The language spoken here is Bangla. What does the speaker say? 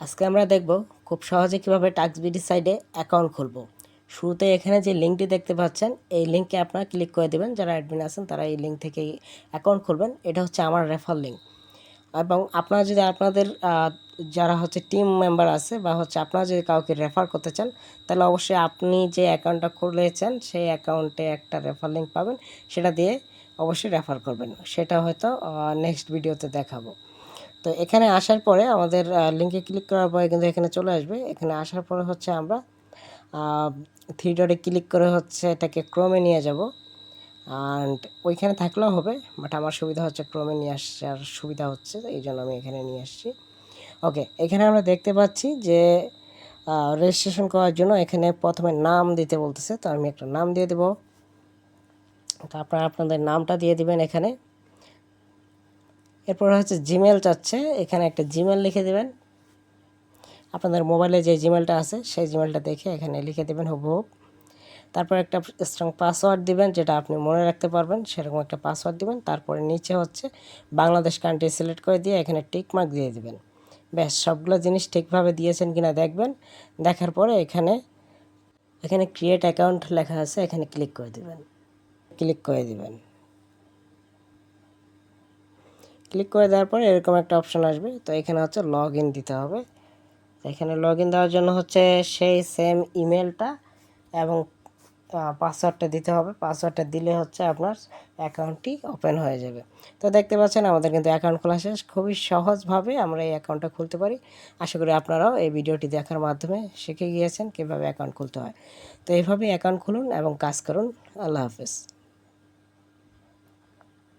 আজকে আমরা দেখব খুব সহজে কীভাবে টাক্স বিডি সাইডে অ্যাকাউন্ট খুলব। শুরুতে এখানে যে লিঙ্কটি দেখতে পাচ্ছেন, এই লিঙ্কে আপনারা ক্লিক করে দেবেন। যারা অ্যাডমিন আছেন, তারা এই লিঙ্ক থেকে অ্যাকাউন্ট খুলবেন। এটা হচ্ছে আমার রেফার লিঙ্ক এবং আপনারা যদি আপনাদের যারা হচ্ছে টিম মেম্বার আছে বা হচ্ছে আপনারা যদি কাউকে রেফার করতে চান, তাহলে অবশ্যই আপনি যে অ্যাকাউন্টটা খুলেছেন, সেই অ্যাকাউন্টে একটা রেফার লিঙ্ক পাবেন। সেটা দিয়ে অবশ্যই রেফার করবেন। সেটা হয়তো নেক্সট ভিডিওতে দেখাবো। তো এখানে আসার পরে আমাদের লিঙ্কে ক্লিক করার পরে কিন্তু এখানে চলে আসবে। এখানে আসার পরে হচ্ছে আমরা থ্রি ডটে ক্লিক করে হচ্ছে এটাকে ক্রমে নিয়ে যাব। অ্যান্ড ওইখানে থাকলেও হবে বাট আমার সুবিধা হচ্ছে ক্রমে নিয়ে আসার সুবিধা হচ্ছে, এই জন্য আমি এখানে নিয়ে আসছি। ওকে এখানে আমরা দেখতে পাচ্ছি যে রেজিস্ট্রেশন করার জন্য এখানে প্রথমে নাম দিতে বলতেছে, তো আমি একটা নাম দিয়ে দেবো। তো আপনারা আপনাদের নামটা দিয়ে দিবেন এখানে। এরপর হচ্ছে জিমেল চাচ্ছে এখানে একটা জিমেল লিখে দেবেন। আপনাদের মোবাইলে যে জিমেলটা আছে, সেই জিমেলটা দেখে এখানে লিখে দেবেন হুবহু। তারপর একটা স্ট্রং পাসওয়ার্ড দিবেন, যেটা আপনি মনে রাখতে পারবেন, সেরকম একটা পাসওয়ার্ড দিবেন। তারপরে নিচে হচ্ছে বাংলাদেশ কান্ট্রি সিলেক্ট করে দিয়ে এখানে টিক মার্ক দিয়ে দিবেন। ব্যাস, সবগুলো জিনিস ঠিকভাবে দিয়েছেন কিনা দেখবেন। দেখার পরে এখানে এখানে ক্রিয়েট অ্যাকাউন্ট লেখা আছে, এখানে ক্লিক করে দিবেন। ক্লিক করে দিবেন। ক্লিক করে দেওয়ার পরে এরকম একটা অপশন আসবে। তো এখানে হচ্ছে লগ ইন দিতে হবে। এখানে লগ ইন দেওয়ার জন্য হচ্ছে সেই সেম ইমেলটা এবং পাসওয়ার্ডটা দিতে হবে। পাসওয়ার্ডটা দিলে হচ্ছে আপনার অ্যাকাউন্টটি ওপেন হয়ে যাবে। তো দেখতে পাচ্ছেন আমাদের কিন্তু অ্যাকাউন্ট খোলা শেষ। খুবই সহজভাবে আমরা এই অ্যাকাউন্টটা খুলতে পারি। আশা করি আপনারাও এই ভিডিওটি দেখার মাধ্যমে শিখে গিয়েছেন কীভাবে অ্যাকাউন্ট খুলতে হয়। তো এইভাবেই অ্যাকাউন্ট খুলুন এবং কাজ করুন। আল্লাহ হাফেজ।